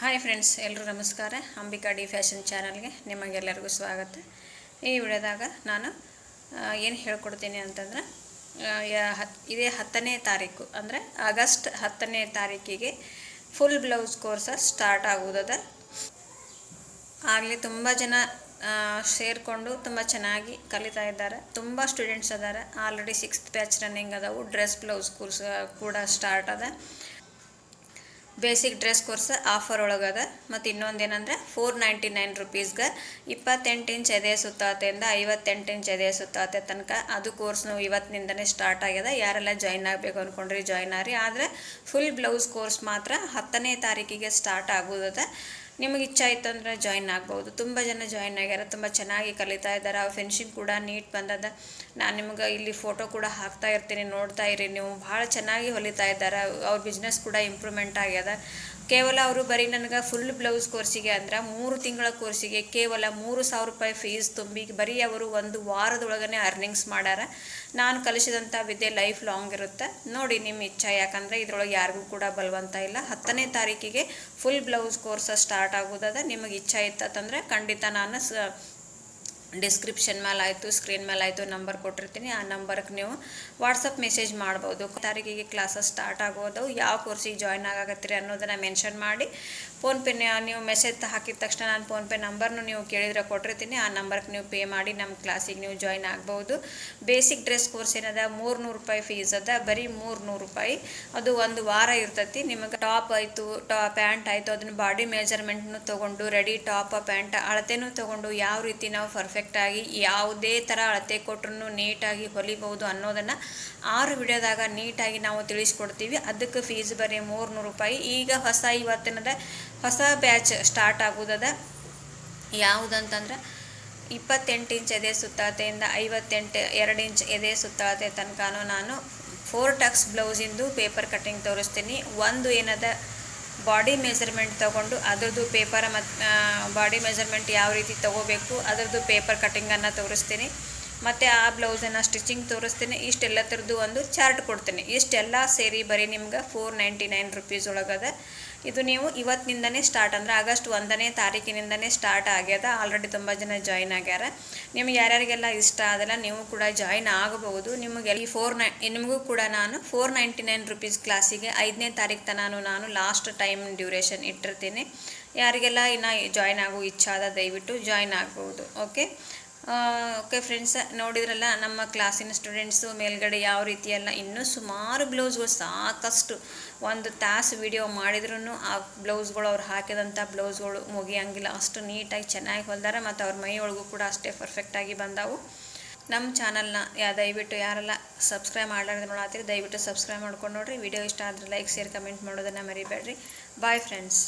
Hi friends ಎಲ್ಲರೂ ನಮಸ್ಕಾರ. Ambika D fashion ಚಾನಲ್ಗೆ ನಿಮಗೆಲ್ಲರಿಗೂ ಸ್ವಾಗತ. ಈ ವಿಡಿಯೋದಾಗ ನಾನು ಏನು ಹೇಳ್ಕೊಡ್ತೀನಿ ಅಂತಂದ್ರೆ ಇದೇ ಹತ್ತನೇ ತಾರೀಕು, ಅಂದರೆ ಆಗಸ್ಟ್ ಹತ್ತನೇ ತಾರೀಕಿಗೆ ಫುಲ್ ಬ್ಲೌಸ್ ಕೋರ್ಸ ಸ್ಟಾರ್ಟ್ ಆಗುವುದದ ಆಗಲೇ ತುಂಬ ಜನ ಸೇರಿಕೊಂಡು ತುಂಬ ಚೆನ್ನಾಗಿ ಕಲಿತಾ ಇದ್ದಾರೆ. ತುಂಬ ಸ್ಟೂಡೆಂಟ್ಸ್ ಅದಾರೆ. ಆಲ್ರೆಡಿ ಸಿಕ್ಸ್ತ್ ಬ್ಯಾಚ್ ರನ್ನಿಂಗ್ ಅದಾವು. ಡ್ರೆಸ್ ಬ್ಲೌಸ್ ಕೋರ್ಸ್ ಕೂಡ ಸ್ಟಾರ್ಟ್ ಅದ. ಬೇಸಿಕ್ ಡ್ರೆಸ್ ಕೋರ್ಸ್ ಆಫರ್ ಒಳಗದ. ಮತ್ತು ಇನ್ನೊಂದು ಏನಂದ್ರೆ ಫೋರ್ ನೈಂಟಿ ನೈನ್ ರುಪೀಸ್ಗೆ ಇಪ್ಪತ್ತೆಂಟು ಇಂಚ್ ಎದೆ ಸುತ್ತಾತೆಯಿಂದ ಐವತ್ತೆಂಟು ಇಂಚ್ ಎದೆ ಸುತ್ತಾತೆ ತನಕ ಅದು ಕೋರ್ಸ್ನು ಇವತ್ತಿನಿಂದನೇ ಸ್ಟಾರ್ಟ್ ಆಗ್ಯದ. ಯಾರೆಲ್ಲ ಜಾಯ್ನ್ ಆಗಬೇಕು ಅಂದ್ಕೊಂಡ್ರಿ ಜಾಯ್ನ್ ಆಗ್ರಿ. ಆದರೆ ಫುಲ್ ಬ್ಲೌಸ್ ಕೋರ್ಸ್ ಮಾತ್ರ ಹತ್ತನೇ ತಾರೀಕಿಗೆ ಸ್ಟಾರ್ಟ್ ಆಗೋದದ. ನಿಮಗೆ ಇಚ್ಛೆ ಇತ್ತಂದ್ರೆ ಜಾಯಿನ್ ಜಾಯ್ನ್ ಆಗ್ಬೋದು. ತುಂಬ ಜನ ಜಾಯಿನ್ ಆಗ್ಯಾರ ತುಂಬ ಚೆನ್ನಾಗಿ ಕಲಿತಾ ಇದ್ದಾರೆ. ಅವ್ರ ಫಿನಿಶಿಂಗ್ ಕೂಡ ನೀಟ್ ಬಂದದ. ನಾನು ನಿಮ್ಗೆ ಇಲ್ಲಿ ಫೋಟೋ ಕೂಡ ಹಾಕ್ತಾ ಇರ್ತೀನಿ, ನೋಡ್ತಾ ಇರಿ. ನೀವು ಭಾಳ ಚೆನ್ನಾಗಿ ಹೊಲಿತಾ ಇದ್ದಾರೆ. ಅವ್ರ ಬಿಸ್ನೆಸ್ ಕೂಡ ಇಂಪ್ರೂವ್ಮೆಂಟ್ ಆಗ್ಯದ. ಕೇವಲ ಅವರು ಬರೀ ನನಗೆ ಫುಲ್ ಬ್ಲೌಸ್ ಕೋರ್ಸಿಗೆ ಅಂದ್ರೆ ಮೂರು ತಿಂಗಳ ಕೋರ್ಸಿಗೆ ಕೇವಲ ಮೂರು ಸಾವಿರ ರೂಪಾಯಿ ಫೀಸ್ ತುಂಬಿ ಬರೀ ಅವರು ಒಂದು ವಾರದೊಳಗನೆ ಅರ್ನಿಂಗ್ಸ್ ಮಾಡ್ಯಾರ. ನಾನು ಕಲಿಸಿದಂಥ ವಿದ್ಯೆ ಲೈಫ್ ಲಾಂಗ್ ಇರುತ್ತೆ. ನೋಡಿ ನಿಮ್ಮ ಇಚ್ಛೆ. ಯಾಕಂದರೆ ಇದರೊಳಗೆ ಯಾರಿಗೂ ಕೂಡ ಬಲವಂತ ಇಲ್ಲ. ಹತ್ತನೇ ತಾರೀಕಿಗೆ ಫುಲ್ ಬ್ಲೌಸ್ ಕೋರ್ಸ ಸ್ಟಾರ್ಟ್ ಆಗೋದದ ನಿಮಗೆ ಇಚ್ಛೆ ಇತ್ತಂದ್ರೆ ಖಂಡಿತ ನಾನು ಸ ಡಿಸ್ಕ್ರಿಪ್ಷನ್ ಮೇಲೆ ಆಯಿತು ಸ್ಕ್ರೀನ್ ಮೇಲೆ ಆಯಿತು ನಂಬರ್ ಕೊಟ್ಟಿರ್ತೀನಿ. ಆ ನಂಬರ್ಗೆ ನೀವು ವಾಟ್ಸಪ್ ಮೆಸೇಜ್ ಮಾಡ್ಬೋದು. ತಾರೀಕಿಗೆ ಕ್ಲಾಸಸ್ ಸ್ಟಾರ್ಟ್ ಆಗೋದು. ಯಾವ ಕೋರ್ಸಿಗೆ ಜಾಯ್ನ್ ಆಗಾಕತ್ತೀರಿ ಅನ್ನೋದನ್ನು ಮೆನ್ಷನ್ ಮಾಡಿ. ಫೋನ್ಪೇ ನೀವು ಮೆಸೇಜ್ ಹಾಕಿದ ತಕ್ಷಣ ನಾನು ಫೋನ್ಪೇ ನಂಬರ್ನು ನೀವು ಕೇಳಿದ್ರೆ ಕೊಟ್ಟಿರ್ತೀನಿ. ಆ ನಂಬರ್ಗೆ ನೀವು ಪೇ ಮಾಡಿ ನಮ್ಮ ಕ್ಲಾಸಿಗೆ ನೀವು ಜಾಯ್ನ್ ಆಗ್ಬೋದು. ಬೇಸಿಕ್ ಡ್ರೆಸ್ ಕೋರ್ಸ್ ಏನದ? ಮೂರ್ನೂರು ರೂಪಾಯಿ ಫೀಸ್ ಅದ. ಬರೀ ಮೂರ್ನೂರು ರೂಪಾಯಿ. ಅದು ಒಂದು ವಾರ ಇರ್ತೈತಿ. ನಿಮಗೆ ಟಾಪ್ ಆಯಿತು, ಟಾ ಪ್ಯಾಂಟ್ ಆಯಿತು, ಅದನ್ನು ಬಾಡಿ ಮೆಜರ್ಮೆಂಟ್ನು ತೊಗೊಂಡು ರೆಡಿ ಟಾಪ್ ಪ್ಯಾಂಟ್ ಅಳತೆನೂ ತೊಗೊಂಡು, ಯಾವ ರೀತಿ ನಾವು ಪರ್ಫೆಕ್ಟಾಗಿ ಯಾವುದೇ ಥರ ಅಳತೆ ಕೊಟ್ರೂ ನೀಟಾಗಿ ಹೊಲಿಬಹುದು ಅನ್ನೋದನ್ನು ಆರು ವಿಡಿಯೋದಾಗ ನೀಟಾಗಿ ನಾವು ತಿಳಿಸ್ಕೊಡ್ತೀವಿ. ಅದಕ್ಕೆ ಫೀಸ್ ಬರೀ ಮೂರುನೂರು ರೂಪಾಯಿ. ಈಗ ಹೊಸ ಇವತ್ತಿನದ ಹೊಸ ಬ್ಯಾಚ್ ಸ್ಟಾರ್ಟ್ ಆಗೋದದ. ಯಾವುದಂತಂದ್ರೆ ಇಪ್ಪತ್ತೆಂಟು ಇಂಚ್ ಎದೆ ಸುತ್ತಾತೆಯಿಂದ ಐವತ್ತೆಂಟು ಎರಡು ಇಂಚ್ ಎದೆ ಸುತ್ತಾತೆ ತನಕನೂ ನಾನು ಫೋರ್ ಟಕ್ಸ್ ಬ್ಲೌಸಿಂದು ಪೇಪರ್ ಕಟ್ಟಿಂಗ್ ತೋರಿಸ್ತೀನಿ. ಒಂದು ಏನದ ಬಾಡಿ ಮೆಜರ್ಮೆಂಟ್ ತೊಗೊಂಡು ಅದರದ್ದು ಪೇಪರ್ ಮತ್ತು ಬಾಡಿ ಮೆಜರ್ಮೆಂಟ್ ಯಾವ ರೀತಿ ತೊಗೋಬೇಕು, ಅದರದ್ದು ಪೇಪರ್ ಕಟ್ಟಿಂಗನ್ನು ತೋರಿಸ್ತೀನಿ. ಮತ್ತು ಆ ಬ್ಲೌಸನ್ನು ಸ್ಟಿಚಿಂಗ್ ತೋರಿಸ್ತೀನಿ. ಇಷ್ಟೆಲ್ಲ ಥರದ್ದು ಒಂದು ಚಾರ್ಟ್ ಕೊಡ್ತೀನಿ. ಇಷ್ಟೆಲ್ಲ ಸೇರಿ ಬರೀ ನಿಮ್ಗೆ ಫೋರ್ ನೈಂಟಿ ನೈನ್ ರುಪೀಸ್ ಒಳಗದ. ಇದು ನೀವು ಇವತ್ತಿನಿಂದನೇ ಸ್ಟಾರ್ಟ್ ಅಂದರೆ ಆಗಸ್ಟ್ ಒಂದನೇ ತಾರೀಕಿನಿಂದನೇ ಸ್ಟಾರ್ಟ್ ಆಗ್ಯದ. ಆಲ್ರೆಡಿ ತುಂಬ ಜನ ಜಾಯ್ನ್ ಆಗ್ಯಾರ. ನಿಮ್ಗೆ ಯಾರ್ಯಾರಿಗೆಲ್ಲ ಇಷ್ಟ ಆದಲ್ಲ ನೀವು ಕೂಡ ಜಾಯ್ನ್ ಆಗಬಹುದು. ನಿಮಗೆ ಈ ಫೋರ್ ನೈ ನಿಮಗೂ ಕೂಡ ನಾನು ಫೋರ್ ನೈಂಟಿ ನೈನ್ ರುಪೀಸ್ ಕ್ಲಾಸಿಗೆ ಐದನೇ ತಾರೀಕು ತನಕ ನಾನು ಲಾಸ್ಟ್ ಟೈಮ್ ಡ್ಯೂರೇಷನ್ ಇಟ್ಟಿರ್ತೀನಿ. ಯಾರಿಗೆಲ್ಲ ಇನ್ನು ಜಾಯ್ನ್ ಆಗೋ ಇಚ್ಛಾದ ದಯವಿಟ್ಟು ಜಾಯ್ನ್ ಆಗ್ಬೋದು ಓಕೆ ಓಕೆ ಫ್ರೆಂಡ್ಸ್ ನೋಡಿದ್ರಲ್ಲ, ನಮ್ಮ ಕ್ಲಾಸಿನ ಸ್ಟೂಡೆಂಟ್ಸು ಮೇಲ್ಗಡೆ ಯಾವ ರೀತಿ ಎಲ್ಲ ಇನ್ನೂ ಸುಮಾರು ಬ್ಲೌಸ್ಗಳು ಸಾಕಷ್ಟು ಒಂದು ತಾಸು ವಿಡಿಯೋ ಮಾಡಿದ್ರೂ ಆ ಬ್ಲೌಸ್ಗಳು ಅವ್ರು ಹಾಕಿದಂಥ ಬ್ಲೌಸ್ಗಳು ಮುಗಿಯಂಗಿಲ್ಲ. ಅಷ್ಟು ನೀಟಾಗಿ ಚೆನ್ನಾಗಿ ಹೊಲ್ದಾರ ಮತ್ತು ಅವ್ರ ಮೈ ಒಳಗೂ ಕೂಡ ಅಷ್ಟೇ ಪರ್ಫೆಕ್ಟಾಗಿ ಬಂದವು. ನಮ್ಮ ಚಾನಲ್ನ ಯಾ, ದಯವಿಟ್ಟು ಯಾರೆಲ್ಲ ಸಬ್ಸ್ಕ್ರೈಬ್ ಮಾಡಲಾರ್ದು ನೋಡತ್ತೀರಿ, ದಯವಿಟ್ಟು ಸಬ್ಸ್ಕ್ರೈಬ್ ಮಾಡ್ಕೊಂಡು ನೋಡಿರಿ. ವಿಡಿಯೋ ಇಷ್ಟ ಆದರೆ ಲೈಕ್ ಶೇರ್ ಕಮೆಂಟ್ ಮಾಡೋದನ್ನು ಮರಿಬೇಡ್ರಿ ಬಾಯ್ ಫ್ರೆಂಡ್ಸ್